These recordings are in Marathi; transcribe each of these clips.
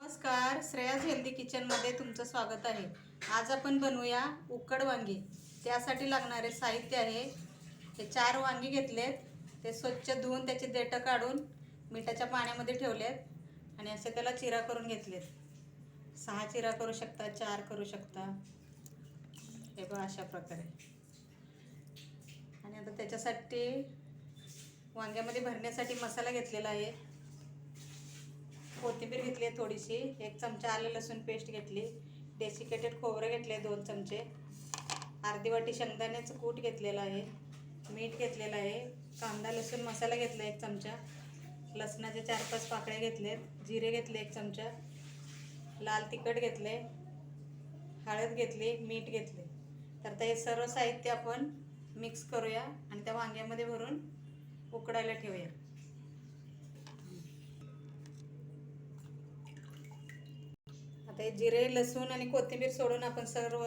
नमस्कार श्रेयाज हेल्दी किचनमध्ये तुमचं स्वागत आहे. आज आपण बनवूया उकड वांगी. त्यासाठी लागणारे साहित्य आहे. हे चार वांगी घेतलेत. ते स्वच्छ धुवून त्याचे देठं काढून मिठाच्या पाण्यामध्ये ठेवलेत आणि असे त्याला चिरा करून घेतलेत. सहा चिरा करू शकता चार करू शकता. हे बघा अशा प्रकारे. आणि आता त्याच्यासाठी वांग्यामध्ये भरण्यासाठी मसाला घेतलेला आहे. कोथिंबीर घेतली आहे थोडीशी. एक चमचा आलं लसूण पेस्ट घेतली. डेसिकेटेड खोबरं घेतले दोन चमचे. अर्धी वाटी शेंगदाण्याचं कूट घेतलेलं आहे. मीठ घेतलेलं आहे. कांदा लसूण मसाला घेतला एक चमचा. लसणाचे चार पाच पाकळ्या घेतलेत. जिरे घेतले एक चमचा. लाल तिखट घेतले हळद घेतली मीठ घेतले तर ते सर्व साहित्य आपण मिक्स करूया आणि त्या वांग्यामध्ये भरून उकडायला ठेवूया. आता हे जिरे लसूण आणि कोथिंबीर सोडून आपण सर्व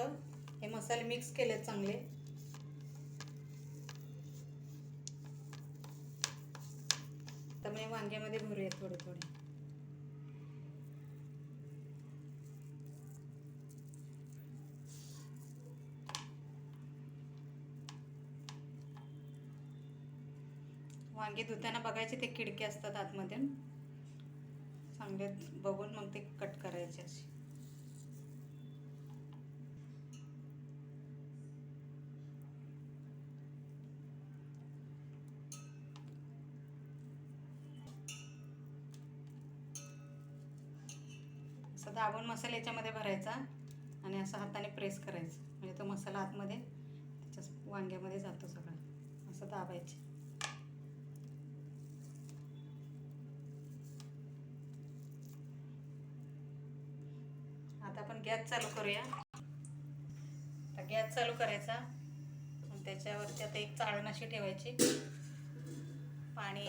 हे मसाले मिक्स केले चांगले. तर मग वांग्यामध्ये भरूया थोडे थोडे. वांगे धुताना बघायचे ते किडके असतात आतमध्ये चांगले बघून मग ते कट करायचे असे. असं दाबून मसाला याच्यामध्ये भरायचा आणि असं हाताने प्रेस करायचं. म्हणजे तो मसाला आतमध्ये त्याच्या वांग्यामध्ये जातो सगळा. असं दाबायचे. आता आपण गॅस चालू करूया. आता गॅस चालू करायचा. त्याच्यावरती आता एक चाळण अशी ठेवायची. पाणी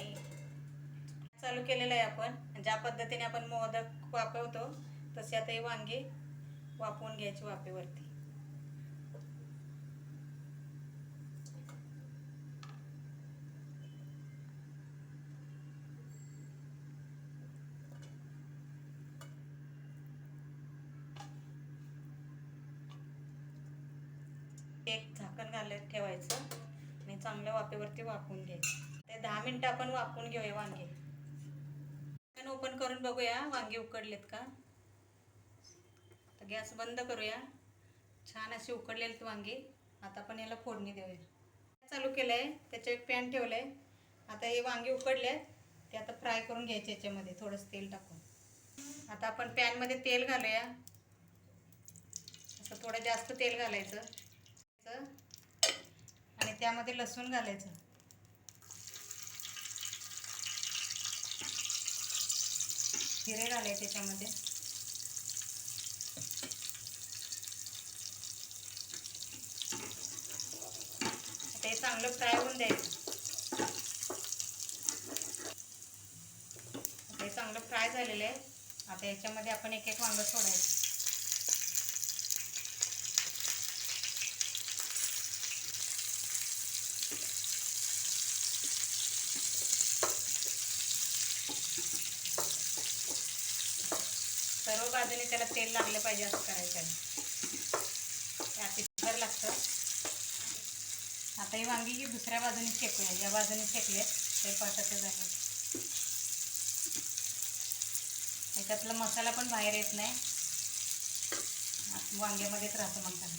चालू केलेलं आहे आपण. ज्या पद्धतीने आपण मोदक वापरतो तसे आता हे वांगे वापवून घ्यायचे वाफेवरती. एक झाकण घालत ठेवायचं आणि चांगल्या वाफेवरती वाफवून घ्यायचं. ते दहा मिनटं आपण वाफवून घेऊया वांगे. ओपन करून बघूया वांगे उकडलेत का? तर गॅस बंद करूया. छान अशी उकडलेली ती वांगी. आता आपण याला फोडणी देऊया. चालू केलं आहे त्याच्या एक पॅन ठेवलं आहे आता हे वांगे उकडले ते आता फ्राय करून घ्यायचे याच्यामध्ये थोडंसं तेल टाकून. आता आपण पॅनमध्ये तेल घालूया. असं थोडं जास्त तेल घालायचं. आणि त्यामध्ये लसूण घालायचं. जिरे घालायचे त्याच्यामध्ये ते चांगलं फ्राय होऊन द्यायचं. ते चांगलं फ्राय झालेलं आहे. आता याच्यामध्ये आपण एक एक वांगं सोडायचं. सर्व बाजूने त्याला तेल लागलं पाहिजे असं करायचं आहे. अतिशय लागतं. आता ही वांगी ही दुसऱ्या बाजूने शेकूया. या बाजूने शेकले ते पाटाचे झाले. त्याच्यातला मसाला पण बाहेर येत नाही. वांग्यामध्येच राहतो मसाला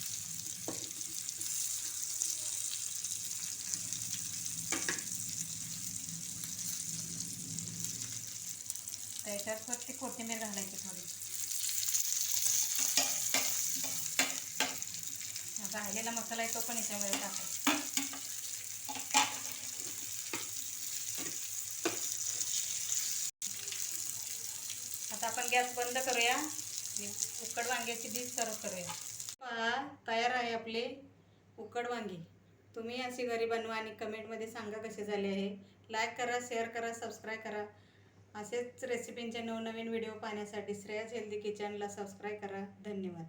त्याच्यात फक्त कोथिंबीर घालायची थोडी. राहिलेला मसाला आहे तो पण याच्यामध्ये टाकायचा आता आपण गॅस बंद करूया. आणि उकड वांग्याची डिश सर्व करूया. पहा तयार आहे आपले उकड वांगी. तुम्ही अशी घरी बनवा आणि कमेंटमध्ये सांगा कसे झाले आहे. लाईक करा शेअर करा सबस्क्राईब करा. असेच रेसिपींचे नवनवीन व्हिडिओ पाहण्यासाठी श्रेयाज हेल्दी किचनला सबस्क्राईब करा. धन्यवाद.